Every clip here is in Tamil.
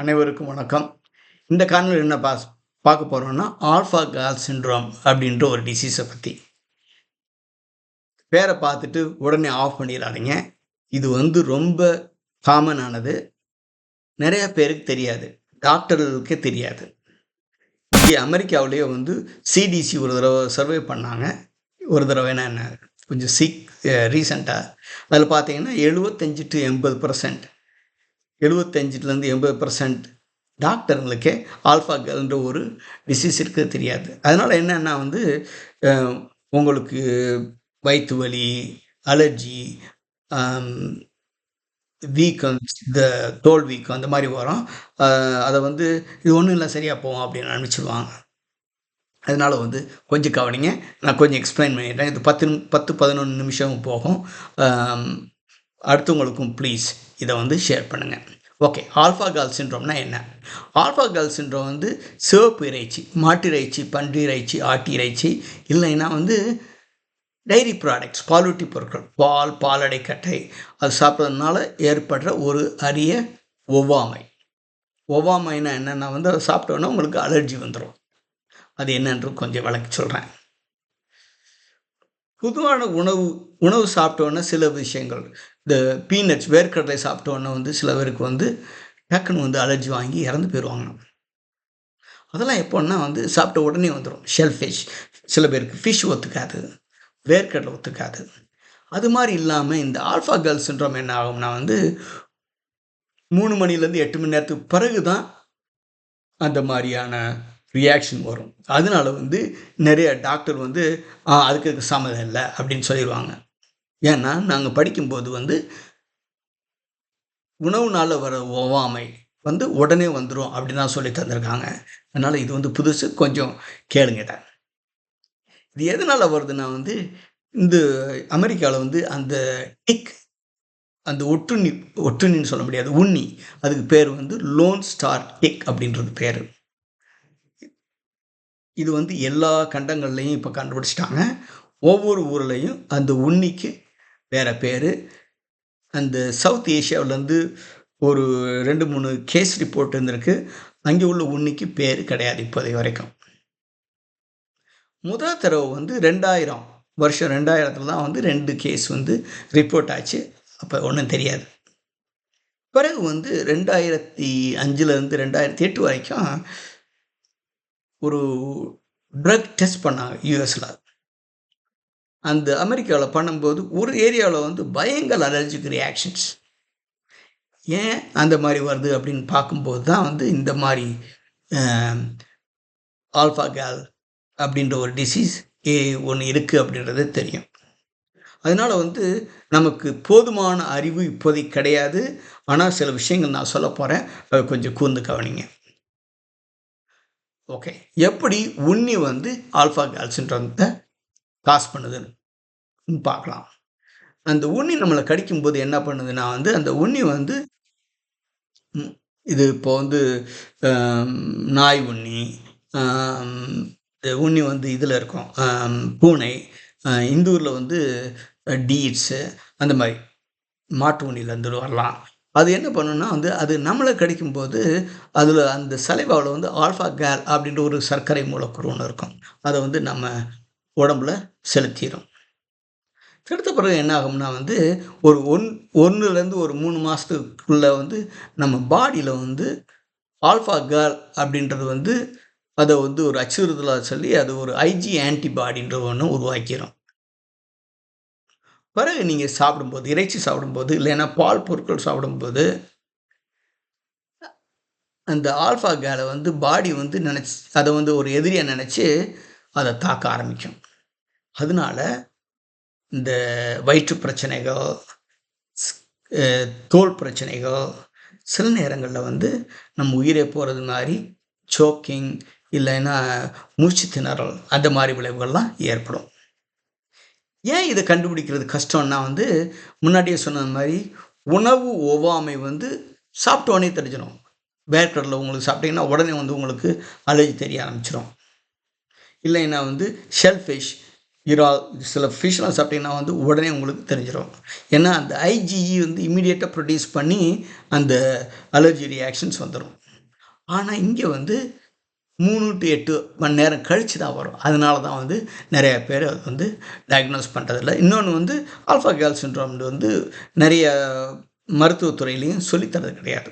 அனைவருக்கும் வணக்கம். இந்த காணொலி என்ன பாஸ் பார்க்க போகிறோம்னா ஆல்ஃபா கால் சிண்ட்ரோம் அப்படின்ற ஒரு டிசீஸை பற்றி பேரை பார்த்துட்டு உடனே ஆஃப் பண்ணிடாதீங்க. இது வந்து ரொம்ப காமனானது நிறைய பேருக்கு தெரியாது. டாக்டர்களுக்கே தெரியாது. இங்கே அமெரிக்காவிலேயே வந்து சிடிசி ஒரு தடவை சர்வே பண்ணாங்க. ஒரு தடவை என்ன கொஞ்சம் சீக் ரீசண்டாக அதில் பார்த்தீங்கன்னா எழுபத்தஞ்சு டு எண்பது பர்சன்ட் எழுபத்தஞ்சிலேருந்து எண்பது பர்சன்ட் டாக்டருங்களுக்கே ஆல்ஃபாகல்ன்ற ஒரு டிசீஸ் இருக்க தெரியாது. அதனால் என்னென்னா வந்து உங்களுக்கு வயிற்று வலி அலர்ஜி வீக்கம் இந்த தோல் வீக்கம் அந்த மாதிரி வரும். அதை வந்து இது ஒன்றும் இல்லை சரியாக போகும் அப்படின்னு நினச்சிடுவாங்க அதனால் வந்து கொஞ்சம் கவனிங்க. நான் கொஞ்சம் எக்ஸ்பிளைன் பண்ணிடுறேன். இது பத்து பத்து பதினொன்று நிமிஷம் போகும். அடுத்தவங்களுக்கும் ப்ளீஸ் இதை வந்து ஷேர் பண்ணுங்கள் ஓகே ஆல்ஃபா கால் சின்ரோம்னா என்ன? ஆல்ஃபா கால் சின்ரோம் வந்து சிவப்பு இறைச்சி மாட்டு இறைச்சி பன்றி இறைச்சி ஆட்டி இறைச்சி இல்லைன்னா வந்து டைரி ப்ராடக்ட்ஸ் பாலூட்டி பொருட்கள் பால் பாலடைக்கட்டை அது சாப்பிட்றதுனால ஏற்படுற ஒரு அரிய ஒவ்வாமை. ஒவ்வாமைனா என்னென்னா வந்து அதை சாப்பிட்டோன்னா உங்களுக்கு அலர்ஜி வந்துடும் அது என்னன்று கொஞ்சம் விளக்கி சொல்கிறேன் பொதுவான உணவு உணவு சாப்பிட்டோன்னே சில விஷயங்கள் இந்த பீனட்ஸ் வேர்க்கடலை சாப்பிட்டோன்னே வந்து சில பேருக்கு வந்து டக்குன்னு வந்து அலர்ஜி வாங்கி இறந்து போயிடுவாங்க அதெல்லாம் எப்போன்னா வந்து சாப்பிட்ட உடனே வந்துடும் ஷெல் ஃபிஷ் சில பேருக்கு ஃபிஷ் ஒத்துக்காது. வேர்க்கடலை ஒத்துக்காது. அது மாதிரி இல்லாமல் இந்த ஆல்ஃபா கேர்ள் சின்ரோம் என்ன ஆகும்னா வந்து மூணு மணிலேருந்து எட்டு மணி நேரத்துக்கு பிறகு தான் அந்த மாதிரியான ரியாக்ஷன் வரும். அதனால வந்து நிறைய டாக்டர் வந்து அதுக்கு சம்மதம் இல்லை அப்படின்னு சொல்லிடுவாங்க ஏன்னா நாங்கள் படிக்கும்போது வந்து உணவுனால வர ஒவ்வாமை வந்து உடனே வந்துடும் அப்படின்னு தான் சொல்லி தந்திருக்காங்க. அதனால் இது வந்து புதுசு. கொஞ்சம் கேளுங்க தான் இது எதனால் வருதுன்னா வந்து இந்த அமெரிக்காவில் வந்து அந்த டிக் அந்த ஒட்டுண்ணி ஒட்டுண்ணின்னு சொல்ல முடியாது உண்ணி. அதுக்கு பேர் வந்து லோன் ஸ்டார் டிக் அப்படின்றது பேர். இது வந்து எல்லா கண்டங்கள்லையும் இப்போ கண்டுபிடிச்சிட்டாங்க. ஒவ்வொரு ஊர்லேயும் அந்த உண்ணிக்கு வேற பேர். அந்த சவுத் ஏஷியாவிலேருந்து ஒரு ரெண்டு மூணு கேஸ் ரிப்போர்ட் இருந்திருக்கு. அங்கே உள்ள உண்ணிக்கு பேர் கிடையாது இப்போதை வரைக்கும். முதல் தடவை வந்து ரெண்டாயிரம் வருஷம் ரெண்டாயிரத்தில் தான் வந்து ரெண்டு கேஸ் வந்து ரிப்போர்ட் ஆச்சு. அப்போ ஒன்றும் தெரியாது. பிறகு வந்து ரெண்டாயிரத்தி அஞ்சுலேருந்து ரெண்டாயிரத்தி எட்டு வரைக்கும் ஒரு ட்ரக் டெஸ்ட் பண்ணாங்க யூஎஸில் அந்த அமெரிக்காவில் பண்ணும்போது ஒரு ஏரியாவில் வந்து பயங்கர அலர்ஜிக் ரியாக்ஷன்ஸ் ஏன் அந்த மாதிரி வருது அப்படின்னு பார்க்கும்போது தான் வந்து இந்த மாதிரி ஆல்ஃபா கேல் அப்படின்ற ஒரு டிசீஸ் ஏ ஒன்று இருக்குது அப்படின்றது தெரியும். அதனால் வந்து நமக்கு போதுமான அறிவு இப்போதைக்கு கிடையாது. ஆனால் சில விஷயங்கள் நான் சொல்ல போகிறேன் அதை கொஞ்சம் கூர்ந்து கவனிங்க. ஓகே எப்படி உன்னி வந்து ஆல்ஃபா கேல் காஸ் பண்ணுதுன்னு பார்க்கலாம். அந்த உண்ணி நம்மளை கடிக்கும்போது என்ன பண்ணுதுன்னா வந்து அந்த உண்ணி வந்து இது இப்போ வந்து நாய் உண்ணி இந்த உண்ணி வந்து இதில் இருக்கும். பூனை இந்தூரில் வந்து டீட்ஸு அந்த மாதிரி மாட்டு உண்ணிலேருந்து வரலாம். அது என்ன பண்ணுன்னா வந்து அது நம்மளை கடிக்கும்போது அதில் அந்த சலைவாவில் வந்து ஆல்ஃபா கேல் அப்படின்ற ஒரு சர்க்கரை மூலக்கூறு ஒன்று இருக்கும். அதை வந்து நம்ம உடம்புல செலுத்திடும் செலுத்த பிறகு என்ன ஆகும்னா வந்து ஒரு ஒன் ஒன்றுலேருந்து ஒரு மூணு மாதத்துக்குள்ளே வந்து நம்ம பாடியில் வந்து ஆல்ஃபா கேர்ள் அப்படின்றது வந்து அதை வந்து ஒரு அச்சுறுத்தலாக சொல்லி அது ஒரு ஐஜி ஆன்டிபாடின்ற ஒன்று உருவாக்கிடும் பிறகு நீங்கள் சாப்பிடும்போது இறைச்சி சாப்பிடும்போது இல்லைன்னா பால் பொருட்கள் சாப்பிடும்போது அந்த ஆல்ஃபா கேலை வந்து பாடி வந்து நினச்சி அதை வந்து ஒரு எதிரியாக நினச்சி அதை தாக்க ஆரம்பிக்கும். அதனால இந்த வயிற்று பிரச்சனைகள் தோல் பிரச்சனைகள் சில நேரங்களில் வந்து நம்ம உயிரே போகிறது மாதிரி சோக்கிங் இல்லைன்னா மூச்சு திணறல் அந்த மாதிரி விளைவுகள்லாம் ஏற்படும். ஏன் இதை கண்டுபிடிக்கிறது கஷ்டம்னா வந்து முன்னாடியே சொன்னது மாதிரி உணவு ஒவ்வாமை வந்து சாப்பிட்டோன்னே தெரிஞ்சிடும். வேர்க்கடலை உங்களுக்கு சாப்பிட்டீங்கன்னா உடனே வந்து உங்களுக்கு அலர்ஜி தெரிய ஆரம்பிச்சிடும். இல்லைன்னா வந்து ஷெல்ஃபிஷ் இறால் சில ஃபிஷ்லாம் சாப்பிட்டிங்கன்னா வந்து உடனே உங்களுக்கு தெரிஞ்சிடும் ஏன்னா அந்த ஐஜிஇ வந்து இம்மிடியேட்டாக ப்ரொடியூஸ் பண்ணி அந்த அலர்ஜி ரியாக்ஷன்ஸ் வந்துடும் ஆனால் இங்கே வந்து மூணு டு எட்டு மணி நேரம் கழித்து தான் வரும். அதனால தான் வந்து நிறைய பேர் அது வந்து டயக்னோஸ் பண்ணுறதில்ல இன்னொன்று வந்து ஆல்ஃபா கேல் சின்ரோம் வந்து நிறைய மருத்துவத்துறையிலையும் சொல்லித்தரது கிடையாது.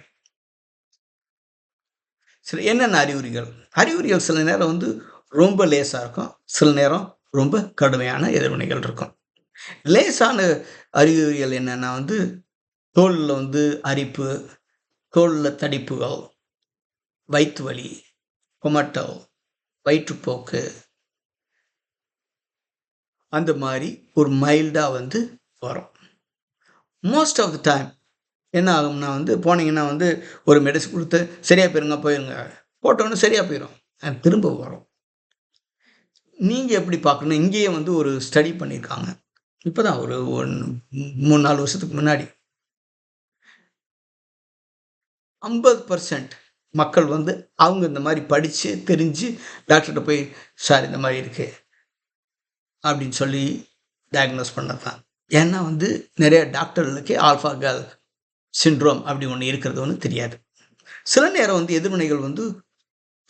சில என்னென்ன அறிகுறிகள்? அறிகுறிகள் சில நேரம் வந்து ரொம்ப லேசாக இருக்கும். சில நேரம் ரொம்ப கடுமையான எதிர்வினைகள் இருக்கும். லேசான அறிகுறிகள் என்னென்னா வந்து தோலில் வந்து அரிப்பு தோலில் தடிப்புகள் வயிற்று வலி கொமட்டோ வயிற்றுப்போக்கு. அந்த மாதிரி ஒரு மைல்டாக வந்து வரும். மோஸ்ட் ஆஃப் த டைம் என்ன ஆகும்னா வந்து போனீங்கன்னா வந்து ஒரு மெடிசன் கொடுத்து சரியாக போயிருங்க போயிருங்க. போட்டோன்னு சரியாக போயிடும் திரும்ப வரும். நீங்கள் எப்படி பார்க்கணும்? இங்கேயே வந்து ஒரு ஸ்டடி பண்ணியிருக்காங்க இப்போ தான் ஒரு ஒன் மூணு நாலு வருஷத்துக்கு முன்னாடி. ஐம்பது பர்சன்ட் மக்கள் வந்து அவங்க இந்த மாதிரி படித்து தெரிஞ்சு டாக்டர்கிட்ட போய் சார் இந்த மாதிரி இருக்கு. அப்படின்னு சொல்லி டயக்னோஸ் பண்ணது தான் ஏன்னா வந்து நிறைய டாக்டர்களுக்கு ஆல்ஃபா கேல் சிண்ட்ரோம் அப்படி ஒன்று இருக்கிறது ஒன்று தெரியாது. சில நேரம் வந்து எதிர்வினைகள் வந்து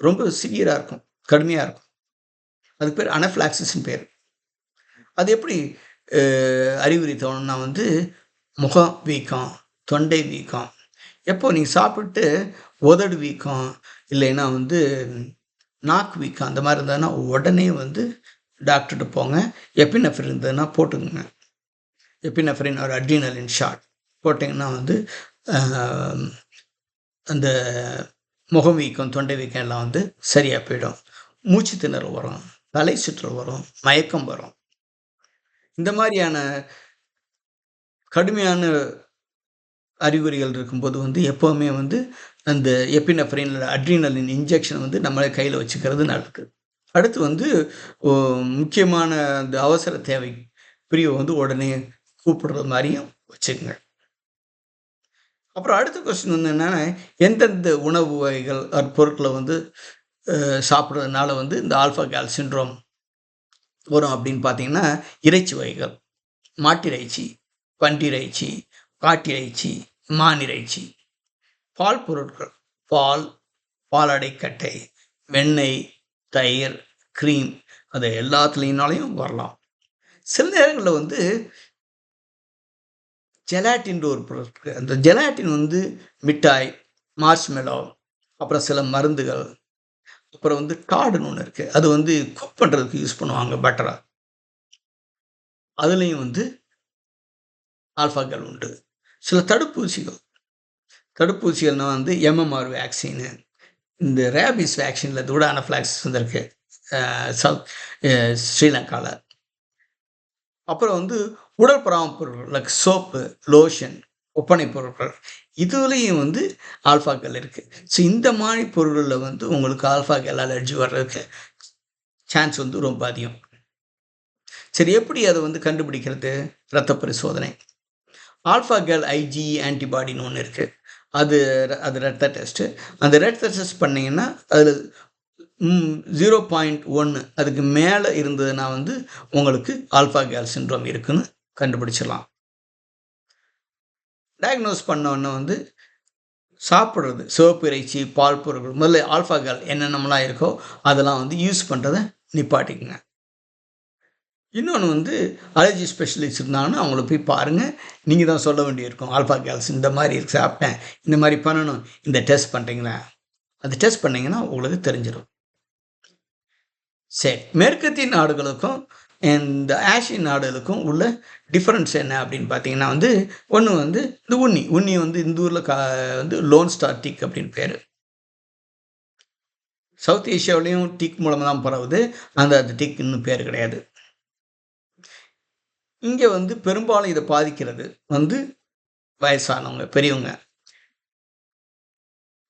ரொம்ப சிவியராக இருக்கும் கடுமையாக இருக்கும். அதுக்கு பேர் அனஃப்ளாக்சிஸ்ன்னு பேர். அது எப்படி அறிகுறி தோணும்னா வந்து முகம் வீக்கம் தொண்டை வீக்கம். எப்போ நீங்கள் சாப்பிட்டு உதடு வீக்கம் இல்லைன்னா வந்து நாக்கு வீக்கம் அந்த மாதிரி இருந்ததுன்னா உடனே வந்து டாக்டர்கிட்ட போங்க. எப்பினஃபின் இருந்ததுன்னா போட்டுக்கோங்க. எப்பினஃப்ரின் ஒரு அட்ரினலின் ஷாட். போட்டிங்கன்னா வந்து அந்த முகம் வீக்கம் தொண்டை வீக்கம் எல்லாம் வந்து சரியாக போயிடும். மூச்சு திணறல் வரும். தலை சுற்றல் வரும் மயக்கம் வரும். இந்த மாதிரியான கடுமையான அறிகுறிகள் இருக்கும்போது வந்து எப்போவுமே வந்து அந்த எப்பினஃப்ரின் அட்ரினலின் இன்ஜெக்ஷன் வந்து நம்மளே கையில் வச்சுக்கிறது நல்லது. அடுத்து வந்து முக்கியமான அந்த அவசர தேவை பிரிவை வந்து உடனே கூப்பிடுறது மாதிரியும் வச்சுக்கோங்க. அப்புறம் அடுத்த கொஸ்டின் வந்து என்னென்னா எந்தெந்த உணவு வகைகள் பொருட்களை வந்து சாப்பிட்றதுனால வந்து இந்த ஆல்ஃபா கேல் சிண்ட்ரோம் வரும் அப்படின்னு பார்த்தீங்கன்னா இறைச்சி வகைகள். மாட்டிறைச்சி பன்றிறைச்சி காட்டிறைச்சி மானிறைச்சி பால் பொருட்கள். பால் பாலடைக்கட்டை வெண்ணெய் தயிர் க்ரீம் அது எல்லாத்துலேயும்னாலையும் வரலாம். சில நேரங்களில் வந்து ஜெலாட்டின்ற ஒரு பொருட்கள் அந்த ஜெலாட்டின் வந்து மிட்டாய் மார்ஷ்மெலோ அப்புறம் சில மருந்துகள் அப்புறம் வந்து காடுன்னு ஒன்று இருக்குது அது வந்து குக் பண்ணுறதுக்கு யூஸ் பண்ணுவாங்க பட்டராக அதுலேயும் வந்து ஆல்ஃபாக்கள் உண்டு. சில தடுப்பூசிகள். தடுப்பூசிகள்னால் வந்து எம்எம்ஆர் வேக்சின்னு இந்த ரேபிஸ் வேக்சினில் கூட அனஃப்ளாக்சிஸ் வந்திருக்கு. சவுத் ஸ்ரீலங்காவில் அப்புறம் வந்து உடல் பராமரிப்பு பொருட்கள் லைக் சோப்பு லோஷன் ஒப்பனை பொருட்கள். இதுலேயும் வந்து ஆல்ஃபாக்கள் இருக்குது ஸோ இந்த மாதிரி பொருள்களில் வந்து உங்களுக்கு ஆல்ஃபாக்கள் அலர்ஜி வர்றதுக்கு சான்ஸ் வந்து ரொம்ப அதிகம். சரி எப்படி அதை வந்து கண்டுபிடிக்கிறது? இரத்த பரிசோதனை. ஆல்ஃபா ஐஜி ஆன்டிபாடின்னு ஒன்று இருக்குது அது ர- அது ரத்த டெஸ்ட்டு அந்த ரத்த டெஸ்ட் பண்ணிங்கன்னா அதில் ஜீரோ பாயிண்ட் ஒன்று அதுக்கு மேலே இருந்ததுன்னா வந்து உங்களுக்கு ஆல்ஃபா கேல் சிண்ட்ரோம் இருக்குதுன்னு கண்டுபிடிச்சிடலாம். டயக்னோஸ் பண்ணோன்னே வந்து சாப்பிட்றது. சிவப்பு இறைச்சி பால் பொருட்கள் முதல்ல ஆல்ஃபா கேல் என்னென்னலாம் இருக்கோ அதெல்லாம் வந்து யூஸ் பண்ணுறதை நிப்பாட்டிக்குங்க. இன்னொன்று வந்து அலர்ஜி ஸ்பெஷலிஸ்ட் இருந்தாங்கன்னா அவங்கள போய் பாருங்கள் நீங்கள் தான் சொல்ல வேண்டியிருக்கும். ஆல்ஃபா கேல்ஸ் இந்த மாதிரி இருக்கு சாப்பிட்டேன். இந்த மாதிரி பண்ணணும். இந்த டெஸ்ட் பண்ணுறீங்களா அது டெஸ்ட் பண்ணிங்கன்னா உங்களுக்கு தெரிஞ்சிடும் சரி. மேற்கத்திய நாடுகளுக்கும் இந்த ஆசியன் நாடுகளுக்கும் உள்ள டிஃப்ரென்ஸ் என்ன அப்படின்னு பார்த்தீங்கன்னா வந்து ஒன்று வந்து இந்த உன்னி உன்னி வந்து இந்த ஊரில் கா வந்து லோன் ஸ்டார் டிக் அப்படின்னு பேர். சவுத் ஏஷியாவிலையும் டிக் மூலமாக தான் பரவுது. அந்த அந்த டிக் இன்னும் பேர் கிடையாது. இங்கே வந்து பெரும்பாலும் இதை பாதிக்கிறது வந்து வயசானவங்க பெரியவங்க.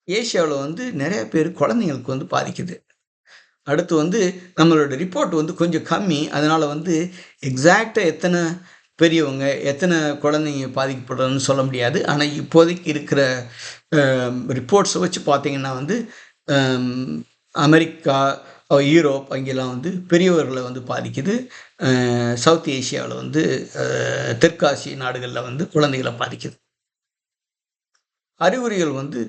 ஏஷியாவில் வந்து நிறைய பேர் குழந்தைங்களுக்கு வந்து பாதிக்குது. அடுத்து வந்து நம்மளோட ரிப்போர்ட் வந்து கொஞ்சம் கம்மி. அதனால் வந்து எக்ஸாக்டாக எத்தனை பெரியவங்க எத்தனை குழந்தைங்க பாதிக்கப்படுறதுன்னு சொல்ல முடியாது. ஆனால் இப்போதைக்கு இருக்கிற ரிப்போர்ட்ஸை வச்சு பார்த்தீங்கன்னா வந்து அமெரிக்கா யூரோப் அங்கெல்லாம் வந்து பெரியவர்களை வந்து பாதிக்குது. சவுத் ஏஷியாவில் வந்து தெற்காசிய நாடுகளில் வந்து குழந்தைகளை பாதிக்குது. அறிகுறிகள் வந்து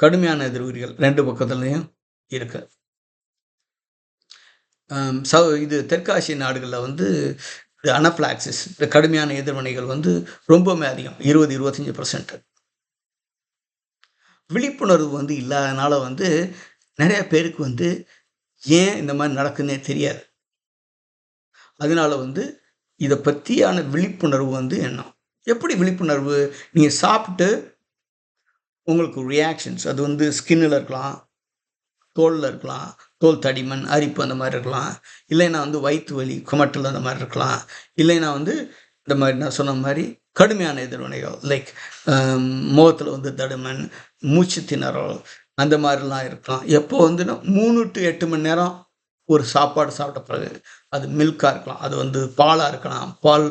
கடுமையான எதிர்குறிகள் ரெண்டு பக்கத்துலேயும் இருக்குது ச இது தெற்காசிய நாடுகளில் வந்து இந்த அனஃப்ளாக்சிஸ் இந்த கடுமையான எதிர்வினைகள் வந்து ரொம்பவுமே அதிகம் இருபது இருபத்தஞ்சி பர்சன்ட் விழிப்புணர்வு வந்து இல்லாதனால வந்து நிறைய பேருக்கு வந்து ஏன் இந்த மாதிரி நடக்குன்னே தெரியாது. அதனால வந்து இதை பற்றியான விழிப்புணர்வு வந்து என்ன எப்படி விழிப்புணர்வு? நீங்கள் சாப்பிட்டு உங்களுக்கு ரியாக்ஷன்ஸ் அது வந்து ஸ்கின்னில் இருக்கலாம் தோலில் இருக்கலாம் தோல் தடிமன் அரிப்பு அந்த மாதிரி இருக்கலாம். இல்லைன்னா வந்து வயிற்று வலி குமட்டல் அந்த மாதிரி இருக்கலாம். இல்லைன்னா வந்து இந்த மாதிரி நான் சொன்ன மாதிரி கடுமையான எதிர்வினைகள் லைக் um, முகத்தில் வந்து தடுமன் மூச்சு திணறல் அந்த மாதிரிலாம் இருக்கலாம். எப்போ வந்து மூணு டு எட்டு மணி நேரம் ஒரு சாப்பாடு சாப்பிட்ட பிறகு அது மில்காக இருக்கலாம். அது வந்து பாலாக இருக்கலாம். பால்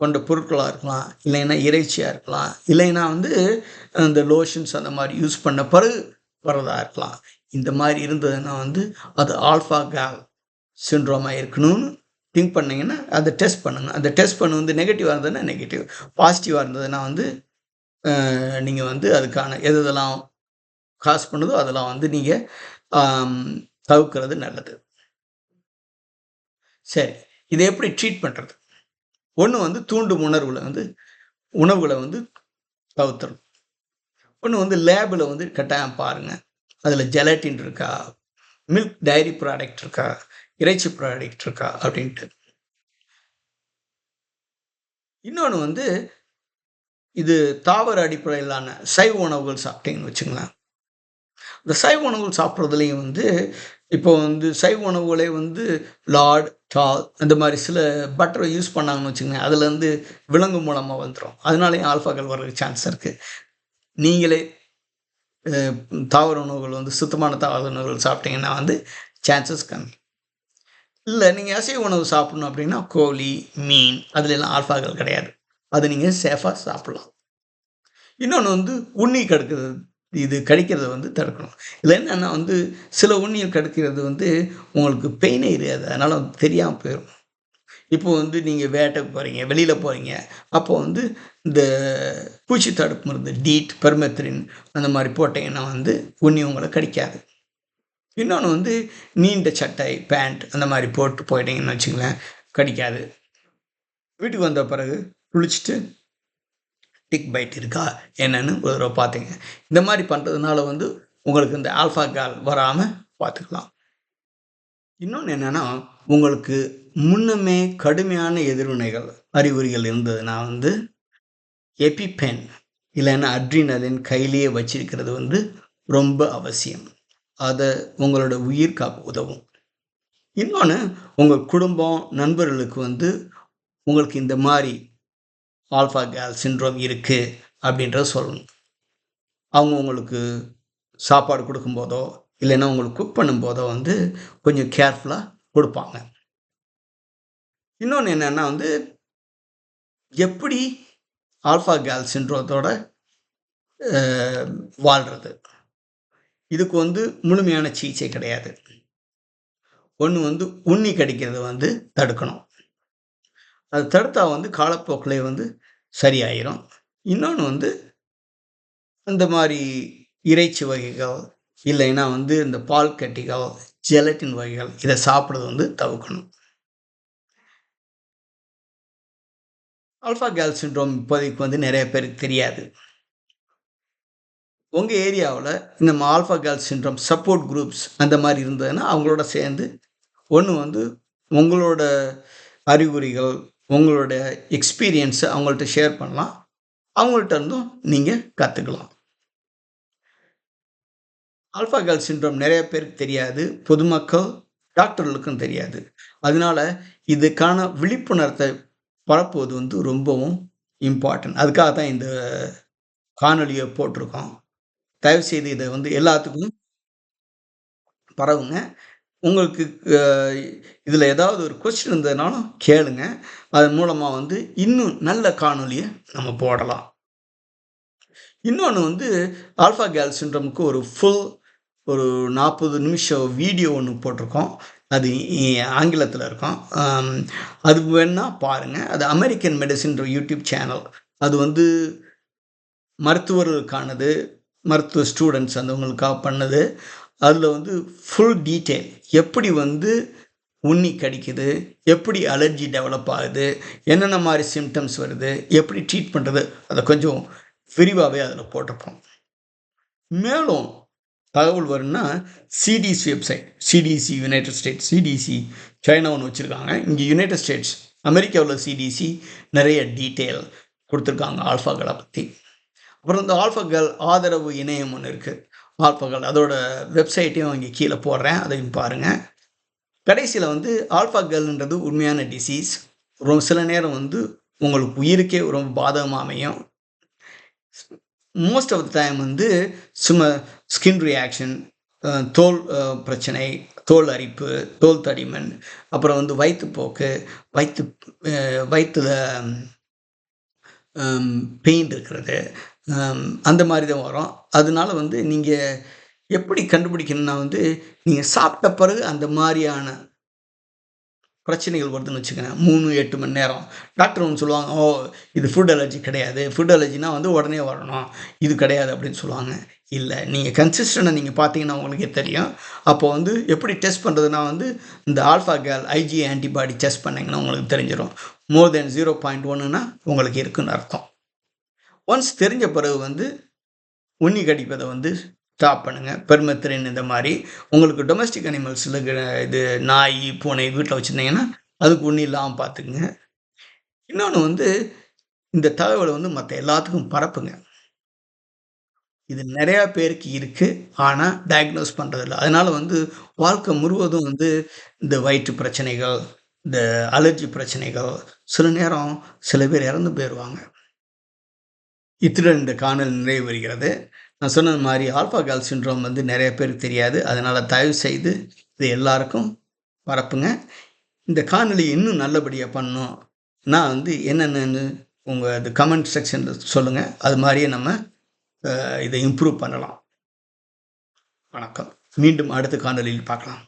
கொண்ட பொருட்களாக இருக்கலாம். இல்லைன்னா இறைச்சியாக இருக்கலாம். இல்லைன்னா வந்து அந்த லோஷன்ஸ் அந்த மாதிரி யூஸ் பண்ண பிறகு வரதாக இருக்கலாம். இந்த மாதிரி இருந்ததுன்னா வந்து அது ஆல்ஃபா கேல் சின்ரோமாக இருக்கணும்னு திங்க் பண்ணிங்கன்னா அதை டெஸ்ட் பண்ணுங்க. அந்த டெஸ்ட் பண்ண வந்து நெகட்டிவாக இருந்ததுன்னா நெகட்டிவ் பாசிட்டிவாக இருந்ததுன்னா வந்து நீங்கள் வந்து அதுக்கான எது இதெல்லாம் காசு பண்ணுதோ அதெல்லாம் வந்து நீங்கள் தவிர்க்கிறது நல்லது. சரி. இதை எப்படி ட்ரீட் பண்ணுறது ஒன்று வந்து தூண்டும் உணர்வுகளை வந்து உணவுகளை வந்து தவிர்த்துடும் ஒன்று வந்து லேபில் வந்து கட்டாயம் பாருங்கள் அதில் ஜெலட்டின் இருக்கா? மில்க் டைரி ப்ராடக்ட் இருக்கா? இறைச்சி ப்ராடக்ட் இருக்கா? அப்படின்ட்டு. இன்னொன்று வந்து இது தாவர அடிப்படையிலான சைவ உணவுகள் சாப்பிட்டீங்கன்னு வச்சுங்களேன் இந்த சைவ உணவுகள் சாப்பிட்றதுலையும் வந்து இப்போ வந்து சைவ உணவுகளே வந்து லார்ட் டால் இந்த மாதிரி சில பட்டரை யூஸ் பண்ணாங்கன்னு வச்சுக்கோங்க அதுலேருந்து விலங்கு மூலமாக வந்துடும் அதனாலேயும் ஆல்ஃபாக்கள் வர்றதுக்கு சான்ஸ் இருக்குது நீங்களே தாவர உணவுகள் வந்து சுத்தமான தாவர உணவுகள் சாப்பிட்டீங்கன்னா வந்து சான்சஸ் கம்மி. இல்லை நீங்கள் அசைவ உணவு சாப்பிடணும் அப்படின்னா கோழி மீன் அதுல எல்லாம் ஆல்ஃபாக்கள் கிடையாது. அதை நீங்கள் சேஃபாக சாப்பிடலாம். இன்னொன்று வந்து உண்ணி கடுக்கிறது இது கடிக்கிறத வந்து தடுக்கணும். இதில் என்னென்னா வந்து சில உண்ணிகள் கடுக்கிறது வந்து உங்களுக்கு பெயினே இருக்காது. அதனால் தெரியாமல் போயிடும் இப்போ வந்து நீங்கள் வேட்டைக்கு போகிறீங்க வெளியில் போகிறீங்க அப்போ வந்து இந்த பூச்சி தடுப்பு மருந்து டீட் பெர்மெத்ரின் அந்த மாதிரி போட்டிங்கன்னா வந்து உண்ணி உங்களை கடிக்காது. இன்னொன்று வந்து நீண்ட சட்டை பேண்ட் அந்த மாதிரி போட்டு போயிட்டீங்கன்னு வச்சுங்களேன் கடிக்காது. வீட்டுக்கு வந்த பிறகு குளிச்சுட்டு டிக் பைட் இருக்கா என்னன்னு ஒரு தடவை பார்த்தீங்க. இந்த மாதிரி பண்ணுறதுனால வந்து உங்களுக்கு இந்த ஆல்ஃபா கால் வராமல் பார்த்துக்கலாம். இன்னொன்று என்னென்னா உங்களுக்கு முன்னமே கடுமையான எதிர்வினைகள் அறிகுறிகள் இருந்ததுன்னா வந்து எபிபென் இல்லைன்னா அட்ரினலின் கையிலேயே வச்சிருக்கிறது வந்து ரொம்ப அவசியம். அதை உங்களோட உயிர் காக்க உதவும். இன்னொன்று உங்கள் குடும்பம் நண்பர்களுக்கு வந்து உங்களுக்கு இந்த மாதிரி ஆல்ஃபா கேல் சின்ரோம் இருக்குது அப்படின்றத சொல்லணும். அவங்க உங்களுக்கு சாப்பாடு கொடுக்கும்போதோ இல்லைன்னா உங்களுக்கு குக் பண்ணும்போதோ வந்து கொஞ்சம் கேர்ஃபுல்லாக கொடுப்பாங்க. இன்னொன்று என்னென்னா வந்து எப்படி ஆல்ஃபா கேல் சின்ரோத்தோட வாழ்கிறது இதுக்கு வந்து முழுமையான சிகிச்சை கிடையாது. ஒன்று வந்து உண்ணி கடிக்கிறத வந்து தடுக்கணும். அது தடுத்தா வந்து காலப்போக்கிலே வந்து சரியாயிரும். இன்னொன்று வந்து அந்த மாதிரி இறைச்சி வகைகள் இல்லைன்னா வந்து இந்த பால் கட்டிகள் ஜெலட்டின் வகைகள் இதை சாப்பிட்றது வந்து தவிர்க்கணும். ஆல்ஃபா கேர்ள் சின்ரோம் இப்போதைக்கு வந்து நிறைய பேருக்கு தெரியாது. உங்கள் ஏரியாவில் இந்த alpha girl syndrome support groups அந்த மாதிரி இருந்ததுன்னா அவங்களோட சேர்ந்து ஒன்று வந்து உங்களோட அறிகுறிகள் உங்களோட எக்ஸ்பீரியன்ஸை அவங்கள்ட்ட ஷேர் பண்ணலாம். அவங்கள்ட்ட இருந்தும் நீங்கள் கற்றுக்கலாம் ஆல்ஃபா கேர்ள் சின்ரோம் நிறைய பேருக்கு தெரியாது. பொதுமக்கள் டாக்டர்களுக்கும் தெரியாது. அதனால இதுக்கான விழிப்புணர்த்தை பரப்புவது வந்து ரொம்பவும் இம்பார்ட்டன்ட் அதுக்காக தான் இந்த காணொலியை போட்டிருக்கோம். தயவுசெய்து இதை வந்து எல்லாத்துக்கும் பரவுங்க. உங்களுக்கு இதில் ஏதாவது ஒரு கொஸ்டின் இருந்ததுனாலும் கேளுங்க. அதன் மூலமாக வந்து இன்னும் நல்ல காணொலியை நம்ம போடலாம். இன்னொன்று வந்து ஆல்ஃபா கேல் சிண்ட்ரமுக்கு ஒரு ஃபுல் ஒரு நாற்பது நிமிஷம் வீடியோ ஒன்று போட்டிருக்கோம். அது ஆங்கிலத்தில் இருக்கும். அது வேணால் பாருங்கள் அது அமெரிக்கன் மெடிசின்ற யூடியூப் சேனல் அது வந்து மருத்துவர்களுக்கானது மருத்துவ ஸ்டூடெண்ட்ஸ் அந்தவங்களுக்காக பண்ணது. அதில் வந்து ஃபுல் டீட்டெயில் எப்படி வந்து உண்ணி கடிக்குது எப்படி அலர்ஜி டெவலப் ஆகுது என்னென்ன மாதிரி சிம்டம்ஸ் வருது எப்படி ட்ரீட் பண்ணுறது அதை கொஞ்சம் விரிவாகவே அதில் போட்டிருப்போம். மேலும் தகவல் வரும்னா CDC website CDC United States CDC China ஒன்று வச்சுருக்காங்க. இங்கே யுனைடெட் ஸ்டேட்ஸ் அமெரிக்காவில் சிடிசி நிறைய டீட்டெயில் கொடுத்துருக்காங்க ஆல்ஃபாக்களை பற்றி அப்புறம் இந்த ஆல்ஃபாக்கள் ஆதரவு இணையம் ஒன்று இருக்குது ஆல்ஃபாக்கள் அதோட வெப்சைட்டையும் இங்கே கீழே போடுறேன் அதையும் பாருங்கள் கடைசியில் வந்து ஆல்ஃபாக்கள்ன்றது உண்மையான டிசீஸ் ரொம்ப சில நேரம் வந்து உங்களுக்கு உயிருக்கே ரொம்ப பாதகமாக அமையும். மோஸ்ட் ஆஃப் த டைம் வந்து சும்மா ஸ்கின் ரியாக்ஷன் தோல் பிரச்சனை தோல் அரிப்பு தோல் தடிமன் அப்புறம் வந்து வயிற்றுப்போக்கு வயிற்று வயிற்றுல பெயின் இருக்கிறது அந்த மாதிரி தான் வரும். அதனால வந்து நீங்கள் எப்படி கண்டுபிடிக்கணும்னா வந்து நீங்கள் சாப்பிட்ட பிறகு அந்த மாதிரியான பிரச்சனைகள் வருதுன்னு வச்சுக்கோங்க. மூணு எட்டு மணி நேரம். டாக்டர் ஒன்று சொல்லுவாங்க ஓ இது ஃபுட் அலர்ஜி கிடையாது. ஃபுட் அலர்ஜினா வந்து உடனே வரணும். இது கிடையாது அப்படின்னு சொல்லுவாங்க. இல்லை நீங்கள் கன்சிஸ்டண்டாக நீங்கள் பார்த்தீங்கன்னா உங்களுக்கே தெரியும். அப்போ வந்து எப்படி டெஸ்ட் பண்ணுறதுனா வந்து இந்த alpha gal IG antibody test பண்ணிங்கன்னா உங்களுக்கு தெரிஞ்சிடும் மோர் தென் ஜீரோ பாயிண்ட் ஒன்றுனா உங்களுக்கு இருக்குன்னு அர்த்தம். ஒன்ஸ் தெரிஞ்ச பிறகு வந்து உண்ணி கடிப்பதை வந்து ஸ்டாப் பண்ணுங்கள் பெர்மெத்திரின் இந்த மாதிரி. உங்களுக்கு டொமஸ்டிக் அனிமல்ஸில் இது நாய் பூனை வீட்டில் வச்சுருந்தீங்கன்னா அதுக்கு ஒன்றும் இல்லாமல் பார்த்துக்குங்க இன்னொன்று வந்து இந்த தகவலை வந்து மற்ற எல்லாத்துக்கும் பரப்புங்க. இது நிறையா பேருக்கு இருக்குது ஆனால் டயக்னோஸ் பண்ணுறதில்ல அதனால் வந்து வாழ்க்கை முழுவதும் வந்து இந்த வயிற்று பிரச்சனைகள் இந்த அலர்ஜி பிரச்சனைகள் சில நேரம் சில பேர் இறந்து போயிடுவாங்க இத்துடன் இந்த காணல் நிறைவு வருகிறது நான் சொன்னது மாதிரி ஆல்ஃபா கால் சின்ரோம் வந்து நிறைய பேருக்கு தெரியாது. அதனால் தயவு செய்து இது எல்லாருக்கும் பரப்புங்க. இந்த காணொலி இன்னும் நல்லபடியாக பண்ணணும். நான் வந்து என்னென்னு உங்கள் இது கமெண்ட் செக்ஷனில் சொல்லுங்கள் அது மாதிரியே நம்ம இதை இம்ப்ரூவ் பண்ணலாம். வணக்கம். மீண்டும் அடுத்த காணொளியில் பார்க்கலாம்.